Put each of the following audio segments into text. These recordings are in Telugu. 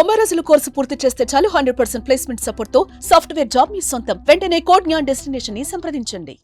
తొంభై రోజుల కోర్సు పూర్తి చేస్తే చాలు హండ్రెడ్ పర్సెంట్ ప్లేస్మెంట్ సపోర్ట్తో సాఫ్ట్వేర్ జాబ్ మీ సొంతం. వెంటనే కోడ్ జ్ఞాన్ డెస్టినేషన్ని సంప్రదించండి.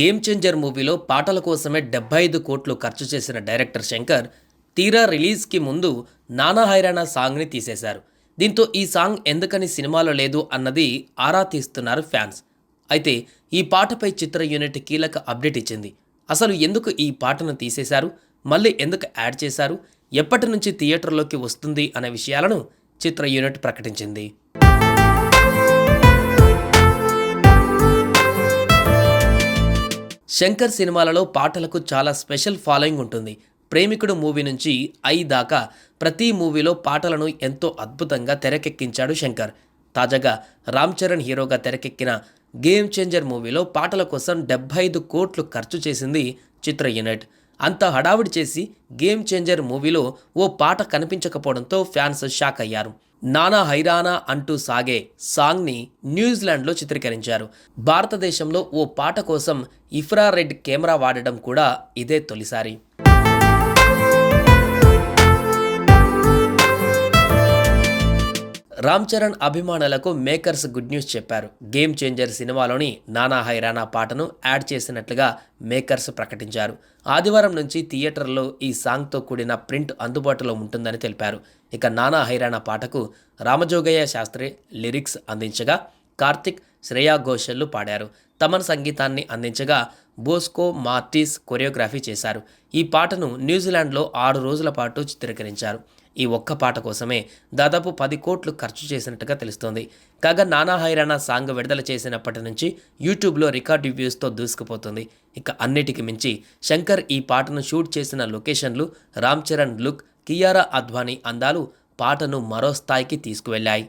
గేమ్ చేంజర్ మూవీలో పాటల కోసమే డెబ్బై ఐదు కోట్లు ఖర్చు చేసిన డైరెక్టర్ శంకర్ తీరా రిలీజ్కి ముందు నానా హైరానా సాంగ్ని తీసేశారు. దీంతో ఈ సాంగ్ ఎందుకని సినిమాలో లేదు అన్నది ఆరా తీస్తున్నారు ఫ్యాన్స్. అయితే ఈ పాటపై చిత్ర యూనిట్ కీలక అప్డేట్ ఇచ్చింది. అసలు ఎందుకు ఈ పాటను తీసేశారు? మళ్ళీ ఎందుకు యాడ్ చేశారు? ఎప్పటి నుంచి థియేటర్లోకి వస్తుంది అనే విషయాలను చిత్ర యూనిట్ ప్రకటించింది. శంకర్ సినిమాలలో పాటలకు చాలా స్పెషల్ ఫాలోయింగ్ ఉంటుంది. ప్రేమికుడు మూవీ నుంచి ఐ దాకా ప్రతి మూవీలో పాటలను ఎంతో అద్భుతంగా తెరకెక్కించాడు శంకర్. తాజాగా రామ్ చరణ్ హీరోగా తెరకెక్కిన గేమ్ చేంజర్ మూవీలో పాటల కోసం డెబ్బై ఐదు కోట్లు ఖర్చు చేసింది చిత్ర యూనిట్. అంత హడావిడి చేసి గేమ్ చేంజర్ మూవీలో ఓ పాట కనిపించకపోవడంతో ఫ్యాన్స్ షాక్ అయ్యారు. నానా హైరానా అంటూ సాగే సాంగ్ని న్యూజిలాండ్లో చిత్రీకరించారు. భారతదేశంలో ఓ పాట కోసం ఇఫ్రా రెడ్ కెమెరా వాడడం కూడా ఇదే తొలిసారి. రామ్ చరణ్ అభిమానులకు మేకర్స్ గుడ్ న్యూస్ చెప్పారు. గేమ్ చేంజర్ సినిమాలోని నానా హైరానా పాటను యాడ్ చేసినట్లుగా మేకర్స్ ప్రకటించారు. ఆదివారం నుంచి థియేటర్లో ఈ సాంగ్తో కూడిన ప్రింట్ అందుబాటులో ఉంటుందని తెలిపారు. ఇక నానా హైరానా పాటకు రామజోగయ్య శాస్త్రి లిరిక్స్ అందించగా కార్తిక్ శ్రేయా ఘోషల్లు పాడారు. తమన్ సంగీతాన్ని అందించగా బోస్కో మార్టిస్ కొరియోగ్రఫీ చేశారు. ఈ పాటను న్యూజిలాండ్లో ఆరు రోజుల పాటు చిత్రీకరించారు. ఈ ఒక్క పాట కోసమే దాదాపు పది కోట్లు ఖర్చు చేసినట్టుగా తెలుస్తోంది. కాగా నానా హైరానా సాంగ్ విడుదల చేసినప్పటి నుంచి యూట్యూబ్లో రికార్డ్ వ్యూస్తో దూసుకుపోతుంది. ఇక అన్నిటికి మించి శంకర్ ఈ పాటను షూట్ చేసిన లొకేషన్లు రామ్ చరణ్ లుక్ కియారా అద్వానీ అందాలు పాటను మరో స్థాయికి తీసుకువెళ్ళాయి.